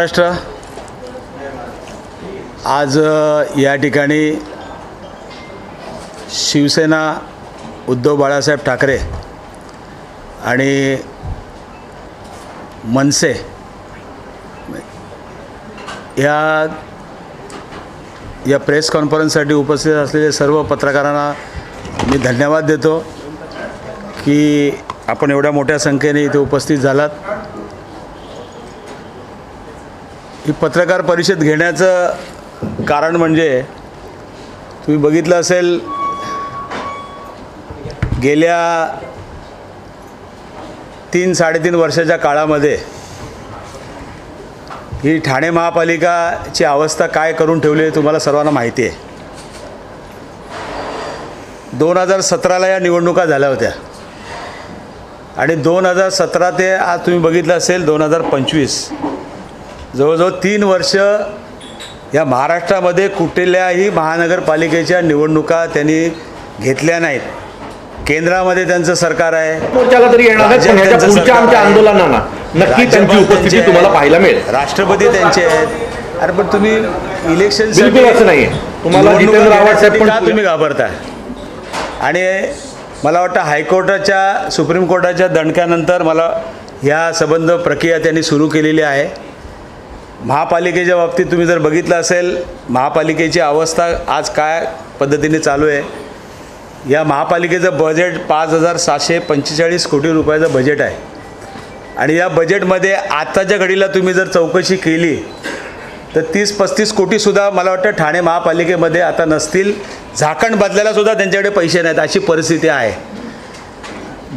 महाराष्ट्र. आज या ठिकाणी शिवसेना उद्धव बाळासाहेब ठाकरे आणि मनसे या या प्रेस कॉन्फरन्ससाठी उपस्थित असलेले सर्व पत्रकारांना मी धन्यवाद देतो की आपण एवढ्या मोठ्या संख्येने इथे उपस्थित झालात. ही पत्रकार परिषद घेण्याचं कारण म्हणजे तुम्ही बघितलं असेल गेल्या तीन साडेतीन वर्षाच्या काळामध्ये ही ठाणे महापालिकाची अवस्था काय करून ठेवली आहे तुम्हाला सर्वांना माहिती आहे. दोन हजार सतराला या निवडणुका झाल्या होत्या. आणि दोन हजार सतरा ते आज तुम्ही बघितलं असेल दोन हजार पंचवीस जवळजवळ तीन वर्ष या महाराष्ट्रामध्ये कुठल्याही महानगरपालिकेच्या निवडणुका त्यांनी घेतल्या नाहीत. केंद्रामध्ये त्यांचं सरकार आहे. राष्ट्रपती त्यांचे आहेत. अरे पण तुम्ही इलेक्शन असं नाहीये. तुम्हाला तुम्ही घाबरताय? आणि मला वाटतं हायकोर्टाच्या सुप्रीम कोर्टाच्या दणक्यानंतर मला ह्या संबंध प्रक्रिया त्यांनी सुरू केलेली आहे. महापालिकेच्या बाबतीत तुम्ही जर बघितलं असेल महापालिकेची अवस्था आज काय पद्धतीने चालू आहे? या महापालिकेचं बजेट पाच हजार सातशे पंचेचाळीस कोटी रुपयाचं बजेट आहे. आणि या बजेटमध्ये आत्ताच्या घडीला तुम्ही जर चौकशी केली तर तीस पस्तीस कोटीसुद्धा मला वाटतं ठाणे महापालिकेमध्ये आता नसतील. झाकण बदलायलासुद्धा त्यांच्याकडे पैसे नाहीत अशी परिस्थिती आहे.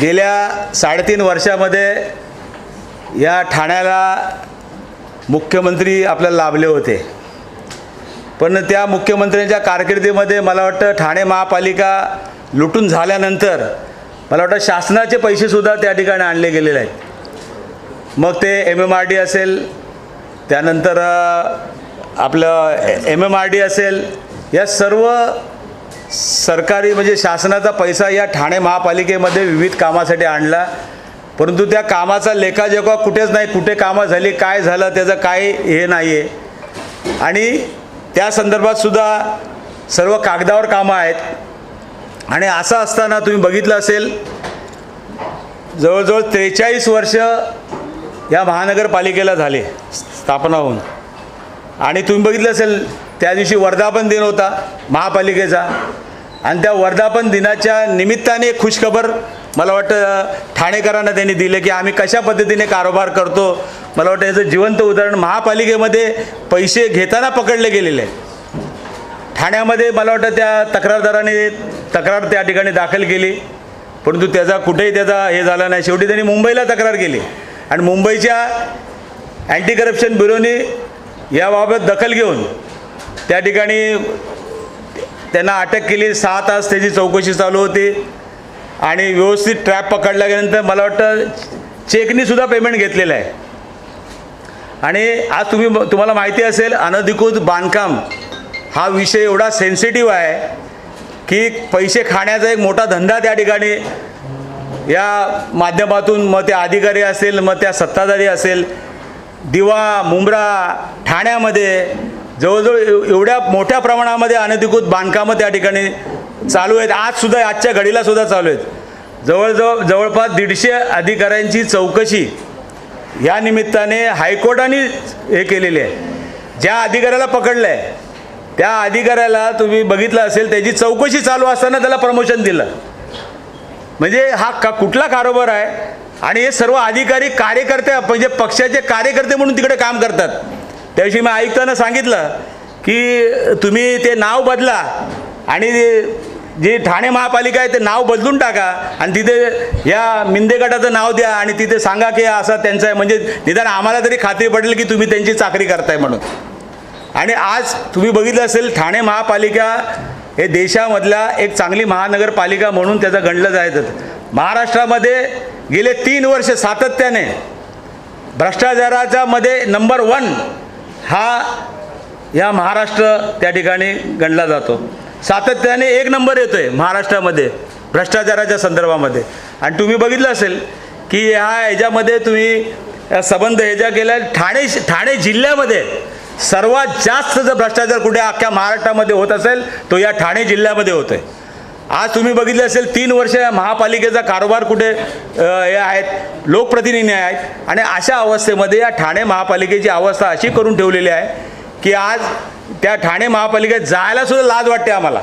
गेल्या साडेतीन वर्षामध्ये या ठाण्याला मुख्यमंत्री आपल्याला लाभले होते. पण त्या मुख्यमंत्र्यांच्या कारकिर्दीमध्ये मला वाटतं ठाणे महापालिका लुटून झाल्यानंतर मला वाटतं शासनाचे पैसेसुद्धा त्या ठिकाणी आणले गेलेले आहेत. मग ते एम एम आर डी असेल त्यानंतर आपलं एम एम आर डी असेल या सर्व सरकारी म्हणजे शासनाचा पैसा या ठाणे महापालिकेमध्ये विविध कामासाठी आणला. परंतु त्या कामाचा लेखाजोखा कुठेच नाही कुठे कामं झाली काय झालं त्याचं काय हे नाही आहे आणि त्या संदर्भात सुद्धा सर्व कागदावर कामं आहेत. आणि असं असताना तुम्ही बघितलं असेल जवळजवळ त्रेचाळीस वर्ष या महानगरपालिकेला झाले स्थापना होऊन आणि तुम्ही बघितलं असेल त्या दिवशी वर्धापन दिन होता महापालिकेचा. आणि त्या वर्धापन दिनाच्या निमित्ताने खुशखबर मला वाटतं ठाणेकरांना त्यांनी दिले की आम्ही कशा पद्धतीने कारोबार करतो. मला वाटतं याचं जिवंत उदाहरण महापालिकेमध्ये पैसे घेताना पकडले गेलेले आहे ठाण्यामध्ये मला वाटतं त्या तक्रारदाराने तक्रार त्या ठिकाणी दाखल केली. परंतु त्याचा कुठेही त्याचा हे झाला नाही. शेवटी त्यांनी मुंबईला तक्रार केली. आणि मुंबईच्या अँटी करप्शन ब्युरोने याबाबत दखल घेऊन त्या ठिकाणी त्यांना अटक केली. सहा तास त्याची चौकशी चालू होती. आणि व्यवस्थित ट्रॅप पकडला गेल्यानंतर मला वाटतं चेकनीसुद्धा पेमेंट घेतलेलं आहे. आणि आज तुम्ही तुम्हाला माहिती असेल अनधिकृत बांधकाम हा विषय एवढा सेन्सिटिव्ह आहे की पैसे खाण्याचा एक मोठा धंदा त्या ठिकाणी या माध्यमातून मग ते अधिकारी असेल मग त्या सत्ताधारी असेल दिवा मुंब्रा ठाण्यामध्ये जवळजवळ एवढ्या मोठ्या प्रमाणामध्ये अनधिकृत बांधकामं त्या ठिकाणी चालू आहेत. आजसुद्धा आजच्या घडीला सुद्धा चालू आहेत. जवळजवळ जवळपास दीडशे अधिकाऱ्यांची चौकशी या निमित्ताने हायकोर्टाने हे केलेली आहे. ज्या अधिकाऱ्याला पकडलं आहे त्या अधिकाऱ्याला तुम्ही बघितलं असेल त्याची चौकशी चालू असताना त्याला प्रमोशन दिलं. म्हणजे हा का कुठला कारोबार आहे? आणि हे सर्व अधिकारी कार्यकर्ते म्हणजे पक्षाचे कार्यकर्ते म्हणून तिकडे काम करतात. त्याविषयी मी आयुक्तांना सांगितलं की तुम्ही ते नाव बदला आणि जे ठाणे महापालिका आहे ते नाव बदलून टाका आणि तिथे या मिंदे गटाचं नाव द्या आणि तिथे सांगा की असं त्यांचं आहे. म्हणजे निदान आम्हाला तरी खात्री पडेल की तुम्ही त्यांची चाकरी करताय म्हणून. आणि आज तुम्ही बघितलं असेल ठाणे महापालिका हे देशामधला एक चांगली महानगरपालिका म्हणून त्याचं गणलं जायचं. महाराष्ट्रामध्ये गेले तीन वर्ष सातत्याने भ्रष्टाचाराच्या मध्ये नंबर वन हा या महाराष्ट्र त्या ठिकाणी गणला जातो. सातत्याने एक नंबर येतो आहे महाराष्ट्रामध्ये भ्रष्टाचाराच्या संदर्भामध्ये. आणि तुम्ही बघितलं असेल की ह्या ह्याच्यामध्ये तुम्ही या संबंध ह्याच्या गेल्या केल्या ठाणे ठाणे जिल्ह्यामध्ये सर्वात जास्त जर भ्रष्टाचार कुठे अख्ख्या महाराष्ट्रामध्ये होत असेल तो या ठाणे जिल्ह्यामध्ये होतोय. आज तुम्ही बघितले असेल तीन वर्ष महापालिकेचा कारोबार कुठे हे आहेत लोकप्रतिनिधी आहेत. आणि अशा अवस्थेमध्ये या ठाणे महापालिकेची अवस्था अशी करून ठेवलेली आहे की आज त्या ठाणे महापालिकेत जायला सुद्धा लाज वाटते आम्हाला.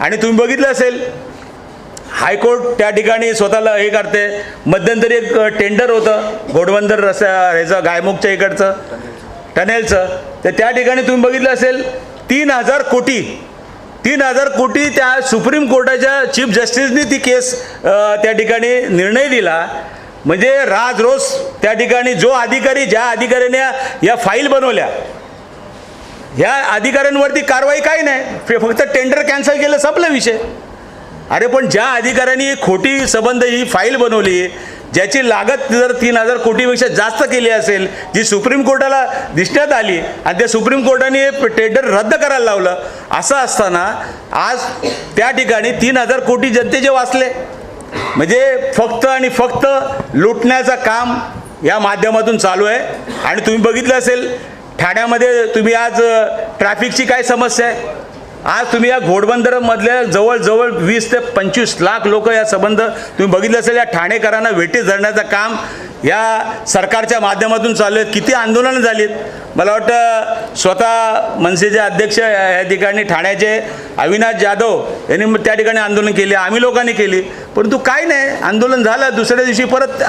आणि तुम्ही बघितलं असेल हायकोर्ट त्या ठिकाणी स्वतःला हे करते. मध्यंतरी एक टेंडर होतं घोडबंदर रस्त्या ह्याचं गायमुखच्या इकडचं टनेलचं. तर त्या ठिकाणी तुम्ही बघितलं असेल तीन हजार कोटी तीन हजार कोटी त्या सुप्रीम कोर्टाच्या चीफ जस्टिसनी ती केस त्या ठिकाणी निर्णय दिला. म्हणजे राज रोज त्या ठिकाणी जो अधिकारी ज्या अधिकाऱ्याने या फाईल बनवल्या ह्या अधिकाऱ्यांवरती कारवाई काही नाही. फक्त टेंडर कॅन्सल केलं संपला विषय. अरे पण ज्या अधिकाऱ्यांनी खोटी संबंध ही फाईल बनवली ज्याची लागत जर तीन हजार कोटीपेक्षा जास्त केली असेल जी सुप्रीम कोर्टाला दिसण्यात आली आणि त्या सुप्रीम कोर्टाने टेंडर रद्द करायला लावलं असं असताना आज त्या ठिकाणी तीन हजार कोटी जनतेचे वाचले म्हणजे फक्त आणि फक्त लुटण्याचं काम या माध्यमातून चालू आहे. आणि तुम्ही बघितलं असेल ठाण्यामध्ये तुम्ही आज ट्रॅफिकची काय समस्या आहे? आज तुम्ही या घोडबंदरमधल्या जवळजवळ वीस ते पंचवीस लाख लोक या संबंध तुम्ही बघितलं असेल या ठाणेकरांना वेटीस धरण्याचं काम या सरकारच्या माध्यमातून चालू आहेत. किती आंदोलनं झालीत मला वाटतं स्वतः मनसेचे अध्यक्ष या ठिकाणी ठाण्याचे अविनाश जाधव यांनी त्या ठिकाणी आंदोलन केले आम्ही लोकांनी केली. परंतु काय नाही आंदोलन झालं दुसऱ्या दिवशी परत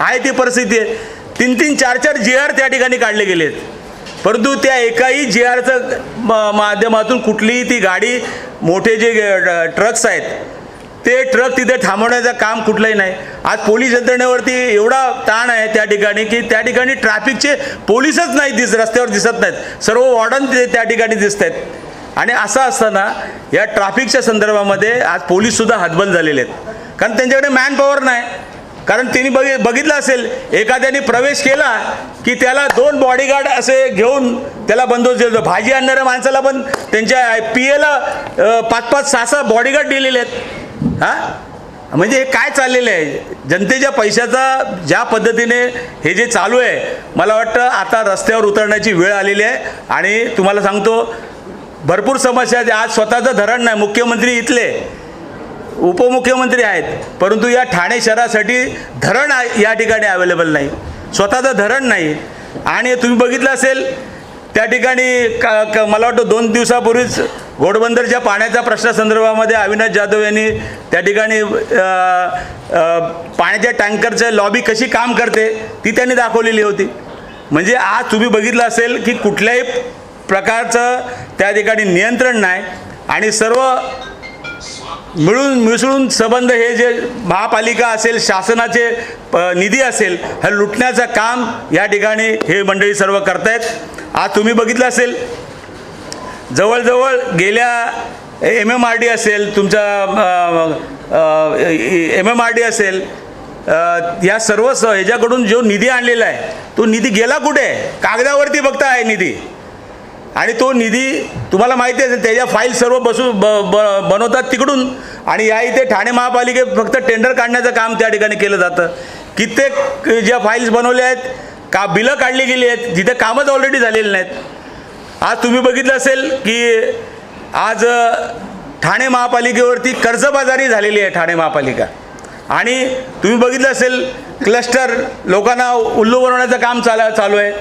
आहे ती परिस्थिती आहे. तीन तीन चार चार जी आर त्या ठिकाणी काढले गेलेत. परंतु त्या एकाही जी आरचं माध्यमातून कुठलीही ती गाडी मोठे जे ट्रक्स आहेत ते ट्रक तिथे थांबवण्याचं काम कुठलंही नाही. आज पोलीस यंत्रणेवरती एवढा ताण आहे त्या ठिकाणी की त्या ठिकाणी ट्रॅफिकचे पोलीसच नाही दिस रस्त्यावर दिसत नाहीत. सर्व वॉर्डन ते त्या ठिकाणी दिसत आहेत. आणि असं असताना या ट्रॅफिकच्या संदर्भामध्ये आज पोलीससुद्धा हतबल झालेले आहेत. कारण त्यांच्याकडे मॅन पॉवर नाही. कारण तिने बघि बघितलं असेल एखाद्याने प्रवेश केला की त्याला दोन बॉडीगार्ड असे घेऊन त्याला बंदोबस्त दिला भाजी आणणाऱ्या माणसाला पण त्यांच्या पी एला पाच पाच सहा सहा बॉडीगार्ड दिलेले आहेत. हां? म्हणजे हे काय चाललेलं आहे? जनतेच्या पैशाचा ज्या पद्धतीने हे जे चालू आहे मला वाटतं आता रस्त्यावर उतरण्याची वेळ आलेली आहे. आणि तुम्हाला सांगतो भरपूर समस्या आज स्वतःचं धरण नाही. मुख्यमंत्री इथले. उपमुख्यमंत्री आहेत परंतु या ठाणे शहरासाठी धरण या ठिकाणी अवेलेबल नाही. स्वतःचं धरण नाही. आणि तुम्ही बघितलं असेल त्या ठिकाणी का क- मला वाटतं दोन दिवसापूर्वीच घोडबंदरच्या पाण्याच्या प्रश्नासंदर्भामध्ये अविनाश जाधव यांनी त्या ठिकाणी पाण्याच्या टँकरचं लॉबी कशी काम करते ती त्यांनी दाखवलेली होती. म्हणजे आज तुम्ही बघितलं असेल की कुठल्याही प्रकारचं त्या ठिकाणी नियंत्रण नाही. आणि सर्व मिळून मिसळून संबंध हे जे महापालिका असेल शासनाचे प- निधी असेल हे लुटण्याचं काम या ठिकाणी हे मंडळी सर्व करतायत. आज तुम्ही बघितलं असेल जवळजवळ गेल्या एम एम आर डी असेल तुमचा एम एम आर डी असेल या सर्व स ह्याच्याकडून जो निधी आणलेला आहे तो निधी गेला कुठे? कागदावरती बघता आहे निधी. आणि तो निधी तुम्हाला माहिती असेल त्याच्या फाईल सर्व बसू ब ब बनवतात तिकडून. आणि या इथे ठाणे महापालिकेत फक्त टेंडर काढण्याचं काम त्या ठिकाणी केलं जातं. कित्येक ज्या फाईल्स बनवल्या आहेत का बिलं काढली गेली आहेत जिथे कामच ऑलरेडी झालेली नाहीत. आज तुम्ही बघितलं असेल की आज ठाणे महापालिकेवरती कर्जबाजारी झालेली आहे ठाणे महापालिका. आणि तुम्ही बघितलं असेल क्लस्टर लोकांना उल्लू बनवण्याचं काम चाला चालू आहे.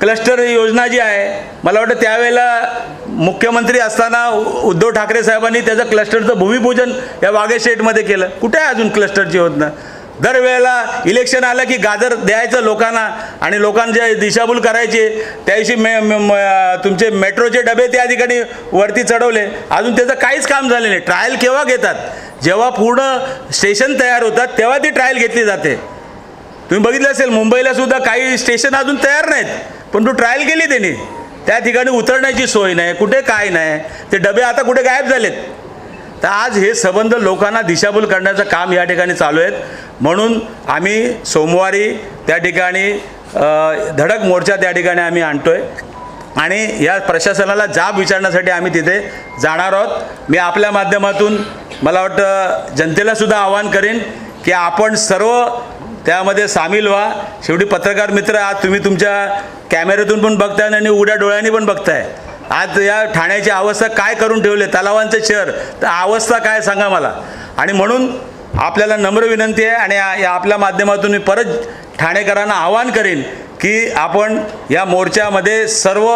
क्लस्टर योजना जी आहे मला वाटतं त्यावेळेला मुख्यमंत्री असताना उद्धव ठाकरे साहेबांनी त्याचं क्लस्टरचं भूमिपूजन या वागेशेटमध्ये केलं. कुठे आहे अजून क्लस्टरची योजना? दरवेळेला इलेक्शन आलं की गाजर द्यायचं लोकांना आणि लोकांचे दिशाभूल करायचे त्या दिवशी मे मे- म- तुमचे मेट्रोचे डबे त्या ठिकाणी वरती चढवले. अजून त्याचं काहीच काम झालं नाही. ट्रायल केव्हा घेतात? जेव्हा पूर्ण स्टेशन तयार होतात तेव्हा ती ट्रायल घेतली जाते. तुम्ही बघितलं असेल मुंबईला सुद्धा काही स्टेशन अजून तयार नाहीत. पण तू ट्रायल केली त्यांनी. त्या ठिकाणी उतरण्याची सोय नाही कुठे काय नाही. ते डबे आता कुठे गायब झालेत. तर आज हे संबंध लोकांना दिशाभूल करण्याचं काम या ठिकाणी चालू आहेत. म्हणून आम्ही सोमवारी त्या ठिकाणी धडक मोर्चा त्या ठिकाणी आम्ही आणतो आहे आणि या प्रशासनाला जाब विचारण्यासाठी आम्ही तिथे जाणार आहोत. मी आपल्या माध्यमातून मला वाटतं जनतेलासुद्धा आवाहन करेन की आपण सर्व त्यामध्ये सामील व्हा. शेवटी पत्रकार मित्र आज तुम्ही तुमच्या कॅमेऱ्यातून पण बघताय आणि उघड्या डोळ्यांनी पण बघताय. आज या ठाण्याची अवस्था काय करून ठेवले? तलावांचं शहर. तर अवस्था काय सांगा मला? आणि म्हणून आपल्याला नम्र विनंती आहे आणि या या आपल्या माध्यमातून मी परत ठाणेकरांना आवाहन करेन की आपण या मोर्चामध्ये सर्व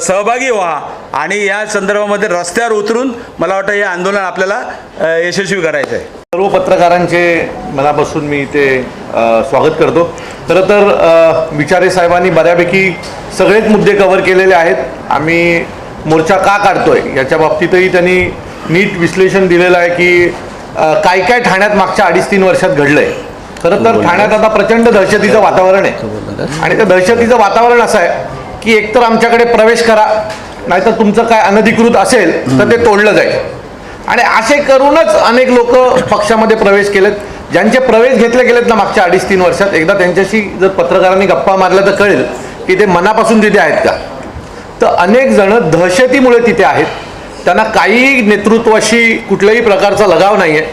सहभागी व्हा आणि या संदर्भामध्ये रस्त्यावर उतरून मला वाटतं हे आंदोलन आपल्याला यशस्वी करायचं आहे सर्व पत्रकारांचे मनापासून मी इथे अ, स्वागत करतो. खरं तर विचारे साहेबांनी बऱ्यापैकी सगळेच मुद्दे कव्हर केलेले आहेत. आम्ही मोर्चा का काढतोय याच्या बाबतीतही त्यांनी नीट विश्लेषण दिलेलं आहे की काय काय ठाण्यात मागच्या अडीच तीन वर्षात घडलंय. खरं तर ठाण्यात आता प्रचंड दहशतीचं वातावरण आहे. आणि त्या दहशतीचं वातावरण असं आहे की एकतर आमच्याकडे प्रवेश करा नाहीतर तुमचं काय अनधिकृत असेल तर ते तोडलं जाईल. आणि असे करूनच अनेक लोक पक्षामध्ये प्रवेश केलेत. ज्यांचे प्रवेश घेतले गेलेत ना मागच्या अडीच तीन वर्षात एकदा त्यांच्याशी जर पत्रकारांनी गप्पा मारल्या तर कळेल की ते मनापासून तिथे आहेत का? तर अनेक जण दहशतीमुळे तिथे आहेत. त्यांना काही नेतृत्वाशी कुठल्याही प्रकारचा लगाव नाही आहे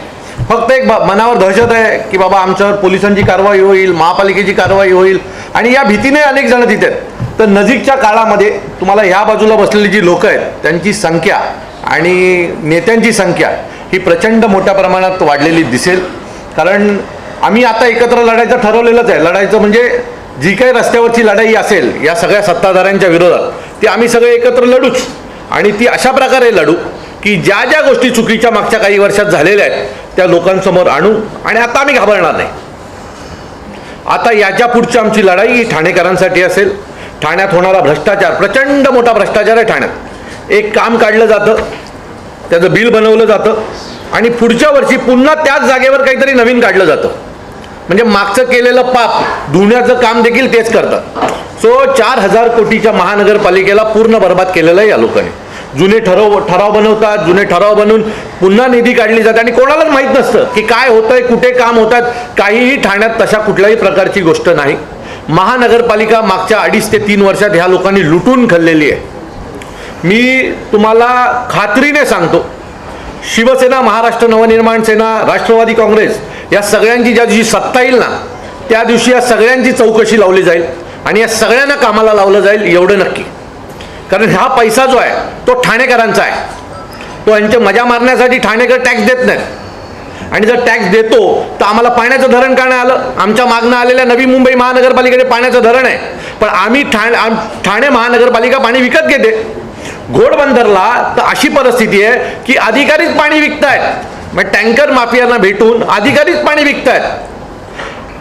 फक्त एक बा- मनावर दहशत आहे की बाबा आमच्यावर पोलिसांची कारवाई होईल महापालिकेची कारवाई होईल. आणि या भीतीने अनेक जण तिथे आहेत. तर नजीकच्या काळामध्ये तुम्हाला ह्या बाजूला बसलेली जी लोक आहेत त्यांची संख्या आणि नेत्यांची संख्या ही प्रचंड मोठ्या प्रमाणात वाढलेली दिसेल. कारण आम्ही आता एकत्र लढायचं ठरवलेलंच आहे. लढायचं म्हणजे जी काही रस्त्यावरची लढाई असेल या सगळ्या सत्ताधाऱ्यांच्या विरोधात ती आम्ही सगळे एकत्र लढूच. आणि ती अशा प्रकारे लढू की ज्या ज्या गोष्टी चुकीच्या मागच्या काही वर्षात झालेल्या आहेत त्या लोकांसमोर आणू आणि आता आम्ही घाबरणार नाही. आता याच्या पुढची आमची लढाई ही ठाणेकरांसाठी असेल ठाण्यात होणारा भ्रष्टाचार प्रचंड मोठा भ्रष्टाचार आहे ठाण्यात. एक काम काढलं जातं त्याचं बिल बनवलं जातं आणि पुढच्या वर्षी पुन्हा त्याच जागेवर काहीतरी नवीन काढलं जातं. म्हणजे मागचं केलेलं पाप धुण्याचं काम देखील तेच करतात सो चार हजार कोटीच्या महानगरपालिकेला पूर्ण बर्बाद केलेलं आहे या लोकांनी. जुने ठराव ठराव बनवतात जुने ठराव बनवून पुन्हा निधी काढली जाते आणि कोणालाच माहीत नसतं की काय होतंय कुठे काम होतात. काहीही ठाण्यात तशा कुठल्याही प्रकारची गोष्ट नाही. महानगरपालिका मागच्या अडीच ते तीन वर्षात ह्या लोकांनी लुटून खाल्लेली आहे. मी तुम्हाला खात्रीने सांगतो. शिवसेना महाराष्ट्र नवनिर्माण सेना राष्ट्रवादी काँग्रेस या सगळ्यांची ज्या दिवशी सत्ता येईल ना त्या दिवशी या सगळ्यांची चौकशी लावली जाईल आणि या सगळ्यांना कामाला लावलं जाईल एवढं नक्की. कारण हा पैसा जो आहे तो ठाणेकरांचा आहे. तो यांच्या मजा मारण्यासाठी ठाणेकर टॅक्स देत नाहीत. आणि जर टॅक्स देतो तर आम्हाला पाण्याचं धरण का नाही आलं. आमच्या मागणं आलेल्या नवी मुंबई महानगरपालिकेने पाण्याचं धरण आहे. पण आम्ही ठाणे आम- ठाणे महानगरपालिका पाणी विकत घेते. घोडबंदरला तर अशी परिस्थिती आहे की अधिकारीच पाणी विकतायत. मग टँकर माफियांना भेटून अधिकारीच पाणी विकतायत.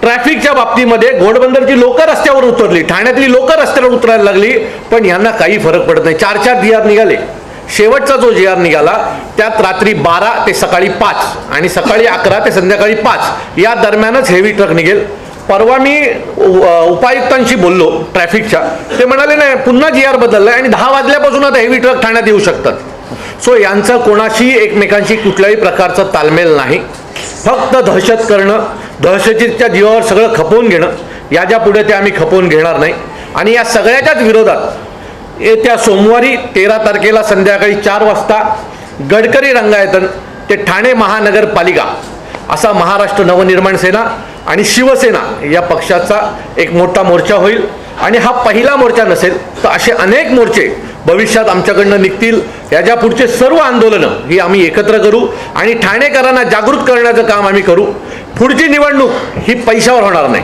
ट्रॅफिकच्या बाबतीमध्ये घोडबंदरची लोक रस्त्यावर उतरली ठाण्यातली लोक रस्त्यावर उतरायला लागली पण यांना काही फरक पडत नाही. चार चार जी आर निघाले. शेवटचा जो जी आर निघाला त्यात रात्री बारा ते सकाळी पाच आणि सकाळी अकरा ते संध्याकाळी पाच या दरम्यानच हेवी ट्रक निघेल. परवा मी उपायुक्तांशी बोललो ट्रॅफिकच्या. ते म्हणाले नाही पुन्हा जी आर बदललाय आणि दहा वाजल्यापासून आता हेवी ट्रक ठाण्यात येऊ शकतात. सो यांचं कोणाशी एकमेकांशी कुठल्याही प्रकारचा तालमेल नाही. फक्त दहशत करणं दहशतीच्या जीवावर सगळं खपवून घेणं याच्यापुढे ते आम्ही खपवून घेणार नाही. आणि या सगळ्याच्याच विरोधात येत्या सोमवारी तेरा तारखेला संध्याकाळी चार वाजता गडकरी रंगायतन ते ठाणे महानगरपालिका असा महाराष्ट्र नवनिर्माण सेना आणि शिवसेना या पक्षाचा एक मोठा मोर्चा होईल. आणि हा पहिला मोर्चा नसेल तर असे अनेक मोर्चे भविष्यात आमच्याकडनं निघतील. याच्या पुढचे सर्व आंदोलनं ही आम्ही एकत्र करू आणि ठाणेकरांना जागृत करण्याचं काम आम्ही करू. पुढची निवडणूक ही पैशावर होणार नाही.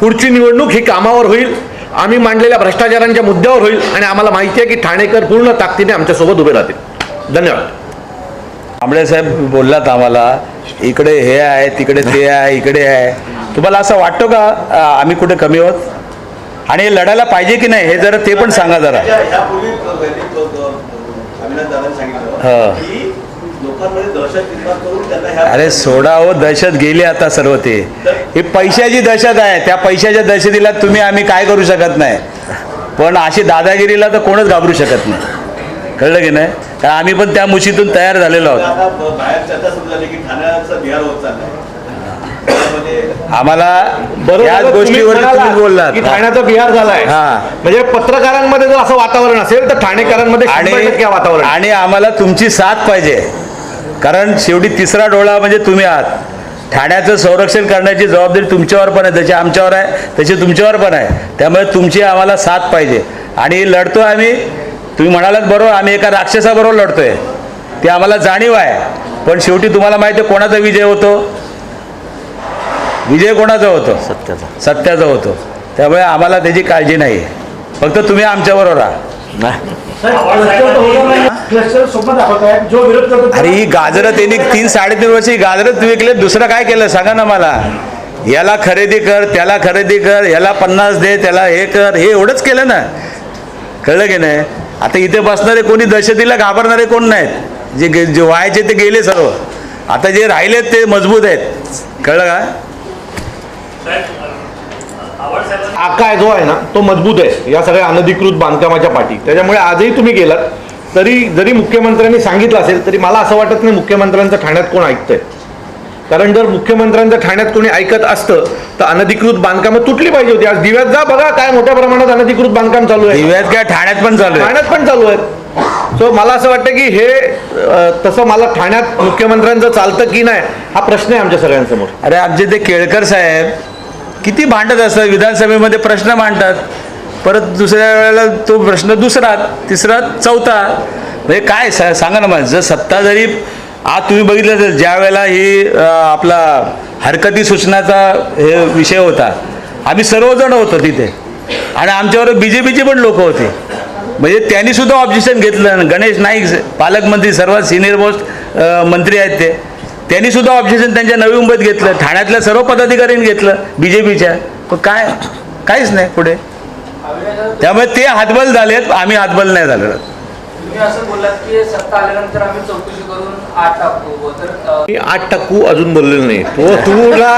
पुढची निवडणूक ही कामावर होईल. आम्ही मांडलेल्या भ्रष्टाचारांच्या मुद्द्यावर होईल. आणि आम्हाला माहिती आहे की ठाणेकर पूर्ण ताकदीने आमच्यासोबत उभे राहतील. धन्यवाद. आंबळे साहेब बोललात आम्हाला इकडे हे आहे तिकडे ते आहे इकडे आहे. तुम्हाला असं वाटतं का आम्ही कुठे कमी आहोत आणि हे लढायला पाहिजे की नाही हे जरा ते पण सांगा जरा. हा. अरे सोडा हो दहशत गेली आता सर्व ते. ही पैशाची दहशत आहे त्या पैशाच्या दहशतीला तुम्ही आम्ही काय करू शकत नाही. पण अशी दादागिरीला तर कोणच घाबरू शकत नाही. कळलं की नाही? कारण आम्ही पण त्या मुशीतून तयार झालेलो आहोत. आम्हाला बरं याच झालं तुम्ही गोष्टीवर बोललात. की ठाण्याचा बिहार झालाय. हा. म्हणजे पत्रकारांमध्ये जर असं वातावरण असेल तर ठाणेकरांमध्ये आणि वातावरण. आणि आम्हाला तुमची साथ पाहिजे. कारण शेवटी तिसरा डोळा म्हणजे तुम्ही आहात. ठाण्याचं संरक्षण करण्याची जबाबदारी तुमच्यावर पण आहे. जशी आमच्यावर आहे तशी तुमच्यावर पण आहे. त्यामुळे तुमची आम्हाला साथ पाहिजे. आणि लढतो आम्ही. तुम्ही म्हणालात बरोबर आम्ही एका राक्षसाबरोबर लढतोय. ते आम्हाला जाणीव आहे. पण शेवटी तुम्हाला माहिती आहे कोणाचा विजय होतो? विजय कोणाचा होतो? सत्याचा. सत्याचा होतो. त्यामुळे आम्हाला त्याची काळजी नाही. आहे फक्त तुम्ही आमच्याबरोबर राहा. नाही. क्लस्टर स्वप्न दाखवत आहे जो विरोध करतो अरे ही गाजरं त्यांनी तीन साडेतीन वर्ष ही गाजरं विकले दुसरं काय केलं? सांगा ना मला. याला खरेदी कर त्याला खरेदी कर याला पन्नास दे त्याला हे कर हे एवढंच केलं ना? कळलं की नाही? आता इथे बसणारे कोणी दहशतीला घाबरणारे कोण नाहीत? जे जे व्हायचे ते गेले सर्व. आता जे राहिलेत ते मजबूत आहेत. कळलं का? आकाय जो आहे ना तो मजबूत आहे. या सगळ्या अनधिकृत बांधकामाच्या पाठी. त्याच्यामुळे आजही तुम्ही गेलात तरी जरी मुख्यमंत्र्यांनी सांगितलं असेल तरी मला असं वाटत नाही मुख्यमंत्र्यांचं ठाण्यात कोण ऐकतंय. कारण जर मुख्यमंत्र्यांचं ठाण्यात कोणी ऐकत असतं तर अनधिकृत बांधकामं तुटली पाहिजे होती. आज दिव्यात जा बघा काय मोठ्या प्रमाणात अनधिकृत बांधकाम चालू आहे. दिव्यात काय ठाण्यात पण चालू आहे. ठाण्यात पण चालू आहेत सो मला असं वाटतं की हे तसं मला ठाण्यात मुख्यमंत्र्यांचं चालतं की नाही हा प्रश्न आहे आमच्या सगळ्यांसमोर. अरे आमचे ते केळकर साहेब किती भांडत असतात. विधानसभेमध्ये प्रश्न मांडतात. परत दुसऱ्या वेळेला तो प्रश्न दुसरा तिसरा चौथा. म्हणजे काय सांगा ना मला जर सत्ता जरी आज तुम्ही बघितलं असेल ज्या वेळेला ही आपला हरकती सूचनाचा हे विषय होता आम्ही सर्वजण होतो तिथे. आणि आमच्यावर बी जे पीचे पण लोक होते. म्हणजे त्यांनी सुद्धा ऑब्जेक्शन घेतलं. गणेश नाईक पालकमंत्री सर्वात सिनियर मोस्ट मंत्री आहेत ते. त्यांनी सुद्धा ऑब्जेक्शन त्यांच्या नवी मुंबईत घेतलं. ठाण्यातल्या सर्व पदाधिकाऱ्यांनी घेतलं बी जे पीच्या पण काय काहीच नाही पुढे. त्यामुळे ते हातबल झालेत आम्ही हातबल नाही झालेलो. तुम्ही असं बोललात की सत्ता आल्यानंतर आम्ही चौकशी करून आठ टाकू तर अ, मी आठ टक्कू अजून बोललेलो नाही. तो तुला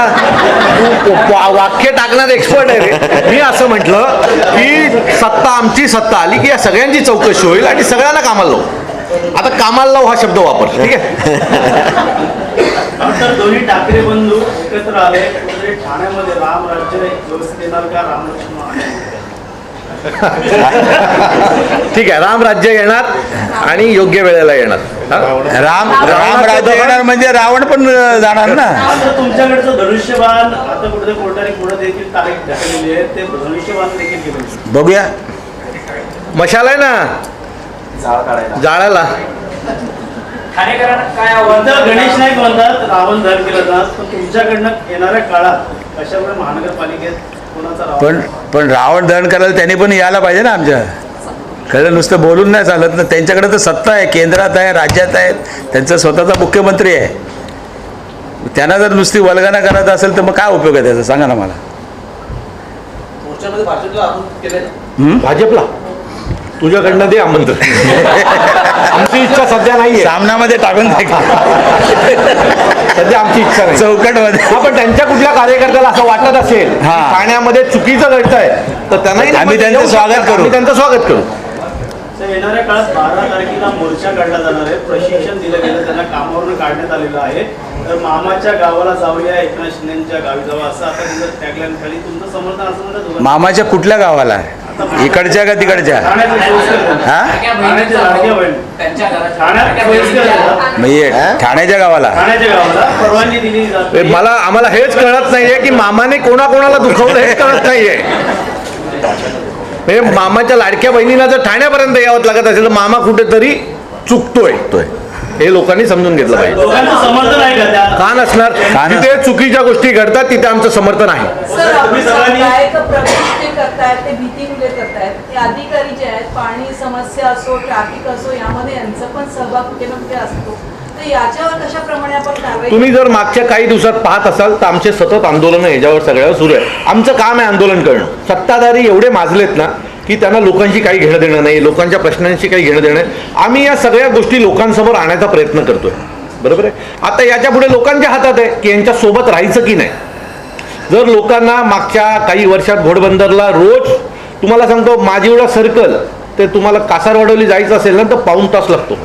तू वा- वाक्य टाकण्यात एक्सपर्ट आहे रे. मी असं म्हटलं की सत्ता आमची सत्ता आली की या सगळ्यांची चौकशी होईल आणि सगळ्यांना कामाला लावू. आता कामाला लावू हा शब्द वापर. ठीक आहे? दोन्ही ठाकरे बंधू एकत्र आले. ठाण्यामध्ये राम राज्य व्यवस्थित येणार का? राम ठीक आहे राम राज्य येणार आणि योग्य वेळेला येणार. हा? राम राम राज्य येणार म्हणजे रावण पण जाणार ना? आता तुमच्याकडचं धनुष्यबाण आता कुठेतरी कोर्टाने पुढे देखील तारीख ढकललेली आहे ते धनुष्यबाण देखील केलं बघूया. मशाल आहे ना? जाळाला ठाणेकरांना काय आव्हान? नंतर गणेश नाईक म्हणतात रावण धन केलं जात पण तुमच्याकडनं येणाऱ्या काळात कशामुळे महानगरपालिकेत पण पण रावण दहन करायला त्यांनी पण यायला पाहिजे ना आमच्या. कळलं? नुसतं बोलून नाही चालत ना. त्यांच्याकडे तर सत्ता आहे केंद्रात आहे राज्यात आहे. त्यांचा स्वतःचा मुख्यमंत्री आहे. त्यांना जर नुसती वल्गना करत असेल तर मग काय उपयोग आहे त्याचा? सांगा ना मला. भाजपला? तुझ्याकडनं दे आमंत्रण. आमची इच्छा सध्या नाहीये. सामनामध्ये टाकून दे. सध्या आमची इच्छा नाही. चौकटमध्ये. हा पण त्यांच्या कुठल्या कार्यकर्त्याला असं वाटत असेल की हा. ठाण्यामध्ये चुकीचं घडतंय तर त्यांनाही आम्ही त्यांचं स्वागत. करू. आम्ही त्यांचं स्वागत करू. येणाऱ्या काळात बारा तारखेला मोर्चा काढला जाणार आहे. प्रशिक्षण दिलं गेलं त्यांना कामावरून काढण्यात आलेलं आहे. तर मामाच्या गावाला जाऊया एकनाथ शिंदेच्या गावी जावं असं आता टॅगलाईन खाली. तुमचं समर्थन असं मामाच्या कुठल्या गावाला इकडच्या का तिकडच्या? हा. म्हणजे ठाण्याच्या गावाला. ठाण्याच्या गावाला. परवानगी दिली हे जाते मला आम्हाला हेच कळत नाहीये की मामाने कोणाकोणाला दुखवलं हेच कळत नाहीये. म्हणजे मामाच्या लाडक्या बहिणीला जर ठाण्यापर्यंत यावं लागत असेल तर मामा कुठेतरी चुकतोय. हे लोकांनी समजून घेतलं पाहिजे. लोकांचं समर्थन आहे का नसणार? जिथे चुकीच्या गोष्टी घडतात तिथे आमचं समर्थन आहे सर आपण तुम्ही सगळ्यांनी- सांगताय का प्रवेश ते करतायत ते भीतीमुळे करतायत ते अधिकारी जे आहेत पाणी समस्या असो ट्रॅफिक असो यामध्ये यांचा पण सहभाग कुठे ना कुठे असतो. तुम्ही जर मागच्या काही दिवसात पाहत असाल तर आमचे सतत आंदोलन याच्यावर सगळ्यावर सुरू आहे. आमचं काम आहे आंदोलन करणं. सत्ताधारी एवढे माजलेत ना की त्यांना लोकांशी काही घेणं देणं नाही लोकांच्या प्रश्नांशी काही घेणं देणं आम्ही या सगळ्या गोष्टी लोकांसमोर आणायचा प्रयत्न करतोय. बरोबर आहे? आता याच्यापुढे लोकांच्या हातात आहे की यांच्या सोबत राहायचं की नाही? जर लोकांना मागच्या काही वर्षात घोडबंदरला रोज तुम्हाला सांगतो माझीवडा सर्कल ते तुम्हाला कासारवाडवली जायचं असेल ना तर पाऊन तास लागतो.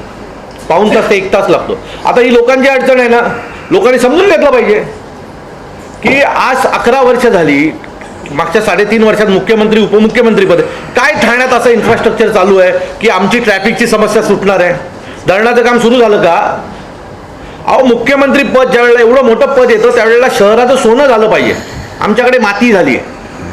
पाऊन तास ते एक तास लागतो. आता ही लोकांची अडचण आहे ना लोकांनी समजून घेतलं पाहिजे. की आज अकरा वर्ष झाली मागच्या साडेतीन वर्षात मुख्यमंत्री उपमुख्यमंत्रीपद काय ठाण्यात असं इन्फ्रास्ट्रक्चर चालू आहे की आमची ट्रॅफिकची समस्या सुटणार आहे? धरणाचं काम सुरू झालं का? अहो मुख्यमंत्री पद ज्यावेळेला एवढं मोठं पद येतं त्यावेळेला शहराचं सोनं झालं पाहिजे. आमच्याकडे माती झाली आहे.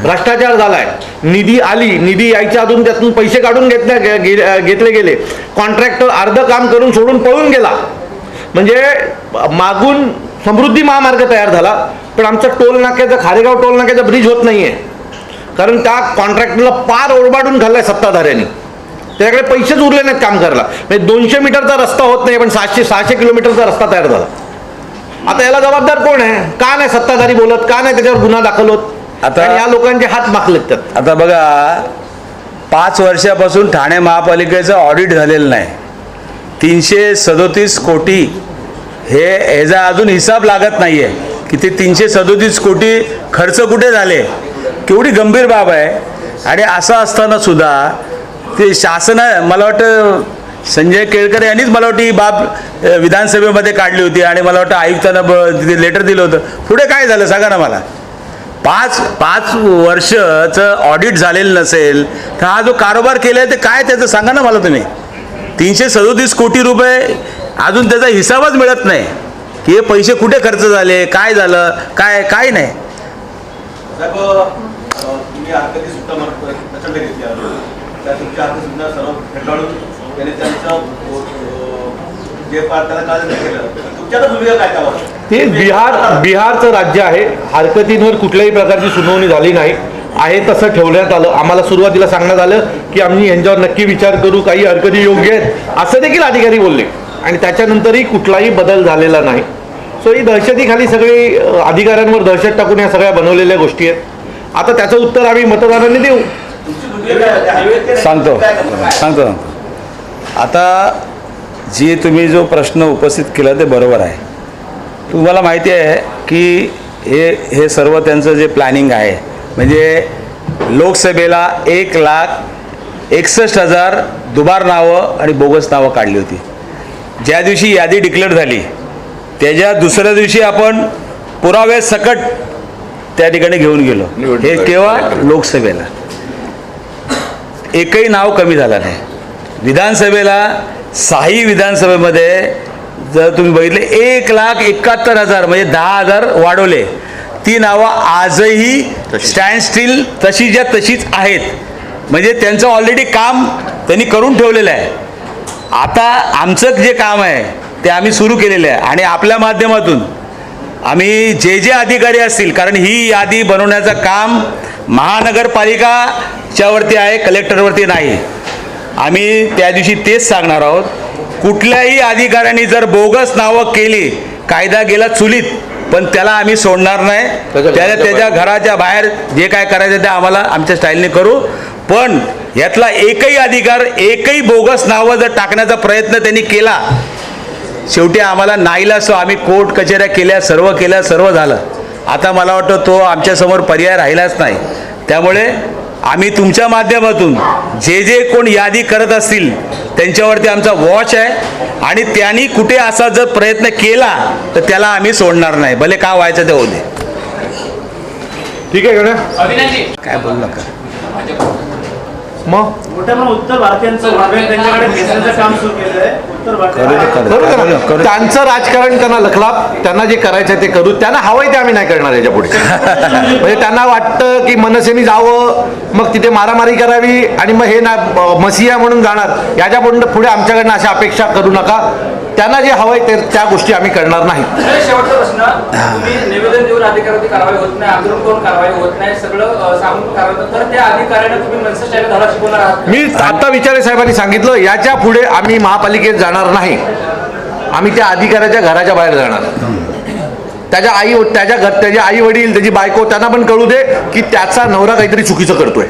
भ्रष्टाचार झालाय. निधी आली निधी यायच्या अजून त्यातून पैसे काढून घेतल्या गे- घेतले गेले. कॉन्ट्रॅक्टर अर्ध काम करून सोडून पळून गेला. म्हणजे मागून समृद्धी महामार्ग तयार झाला पण आमचं टोल नाक्याचा खारेगाव टोल नाक्याचा ब्रिज होत नाहीये. कारण त्या कॉन्ट्रॅक्टरला पार ओरबाडून घाललाय सत्ताधाऱ्यांनी. त्याच्याकडे पैसेच उरले नाहीत काम करायला. म्हणजे दोनशे मीटरचा रस्ता होत नाही पण सहाशे सहाशे किलोमीटरचा रस्ता तयार झाला. आता याला जबाबदार कोण आहे? का नाही सत्ताधारी बोलत? का नाही त्याच्यावर गुन्हा दाखल होत? आता- या लोकांचे हात माखलेत त्यात आता बघा पाच वर्षापासून ठाणे महापालिकेचं ऑडिट झालेलं नाही. तीनशे सदोतीस कोटी हे ह्याचा अजून हिसाब लागत नाही आहे की ते तीनशे सदोतीस कोटी खर्च कुठे झाले? केवढी गंभीर बाब आहे. आणि असं असताना सुद्धा ते शासन मला वाटतं संजय केळकर यांनीच मला वाटतं ही बाब विधानसभेमध्ये काढली होती. आणि मला वाटतं आयुक्तांना ब लेटर दिलं होतं. पुढे काय झालं? सांगा ना मला. पाच पाच वर्षचं ऑडिट झालेलं नसेल तर हा जो कारोबार केला आहे ते काय त्याचं सांगा ना मला तुम्ही. तीनशे सदोतीस कोटी रुपये अजून त्याचा हिसाबच मिळत नाही. की हे पैसे कुठे खर्च झाले काय झालं काय काय नाही. ते बिहार बिहारचं राज्य आहे. हरकतींवर कुठल्याही प्रकारची सुनावणी झाली नाही. आहे तसं ठेवण्यात आलं. आम्हाला सुरुवातीला सांगण्यात आलं की आम्ही यांच्यावर नक्की विचार करू काही हरकती योग्य आहेत. असं देखील अधिकारी बोलले. आणि त्याच्यानंतरही कुठलाही बदल झालेला नाही. सो ही दहशतीखाली सगळी अधिकाऱ्यांवर दहशत टाकून या सगळ्या बनवलेल्या गोष्टी आहेत. आता त्याचं उत्तर आम्ही मतदारांनी देऊ? सांगतो. सांगतो. आता जे तुम्ही जो प्रश्न उपस्थित केला ते बरोबर आहे. तुम्हाला माहिती आहे की हे हे सर्व त्यांचं जे प्लॅनिंग आहे म्हणजे लोकसभेला एक लाख एकसष्ट हजार दुबार नावं आणि बोगस नावं काढली होती. ज्या दिवशी यादी डिक्लेअर झाली त्याच्या दुसऱ्या दिवशी आपण पुरावे सकट त्या ठिकाणी घेऊन गेलो. हे केव्हा? लोकसभेला. एकही नाव कमी झालं नाही. विधानसभेला साही विधानसभेमध्ये जर तुम्ही बघितले एक लाख एकाहत्तर हजार म्हणजे दहा हजार वाढवले. ती नावं आजही स्टँड स्टील तशीच्या तशीच आहेत म्हणजे त्यांचं ऑलरेडी काम त्यांनी करून ठेवलेलं आहे. आता आमचं जे काम आहे ते आम्ही सुरू केलेलं आहे. आणि आपल्या माध्यमातून आम्ही जे जे अधिकारी असतील कारण ही यादी बनवण्याचं काम महानगरपालिकाच्या वरती आहे कलेक्टरवरती नाही. आम्ही त्या दिवशी तेच सांगणार आहोत कुठल्याही अधिकाऱ्यांनी जर बोगस नावं केली कायदा गेला चुलीत पण त्याला आम्ही सोडणार नाही. त्याच्या त्याला त्याच्या घराच्या बाहेर जे काय करायचं ते आम्हाला आमच्या स्टाईलने करू. पण यातला एकही अधिकार एकही बोगस नावं जर टाकण्याचा प्रयत्न त्यांनी केला शेवटी आम्हाला नाईलाज आम्ही कोर्ट कचेऱ्या केल्या सर्व केल्या सर्व झालं. आता मला वाटतं तो आमच्यासमोर पर्याय राहिलाच नाही. त्यामुळे आम्ही तुमच्या माध्यमातून जे जे कोण यादी करत असतील त्यांच्यावरती आमचा वॉच आहे. आणि त्यांनी कुठे असा जर प्रयत्न केला तर त्याला आम्ही सोडणार नाही. भले का व्हायचं ते दे. ठीक आहे काय बोलू नका. मग? उत्तर भारतीयांचं काम सुरू केलं त्यांचं राजकारण त्यांना लखलाप त्यांना जे करायचं ते करू. त्यांना हवंय ते आम्ही नाही करणार याच्यापुढे. म्हणजे त्यांना वाटतं की मनसेने जावं मग तिथे मारामारी करावी आणि मग हे ना मसिया म्हणून जाणार. याच्यापुढे पुढे आमच्याकडनं अशा अपेक्षा करू नका. त्यांना जे हवंय ते त्या गोष्टी आम्ही करणार नाही. तर शेवटचा प्रश्न. तुम्ही निवेदन देऊन अधिकाऱ्यावरती कारवाई होत नाही आंदोलन करून कारवाई होत नाही सगळं अं, सांगून कारवाई होत तर त्या अधिकाऱ्याला तुम्ही मनसे स्टाईल धडा शिकवणार आहात मी आता विचारे साहेबांनी सांगितलं याच्यापुढे आम्ही महापालिकेत जाणार नाही. आम्ही त्या अधिकाऱ्याच्या घराच्या बाहेर जाणार. त्याच्या आई त्याच्या घर त्याचे आई वडील त्याची बायको त्यांना पण कळू दे की त्याचा नवरा काहीतरी चुकीचं करतोय.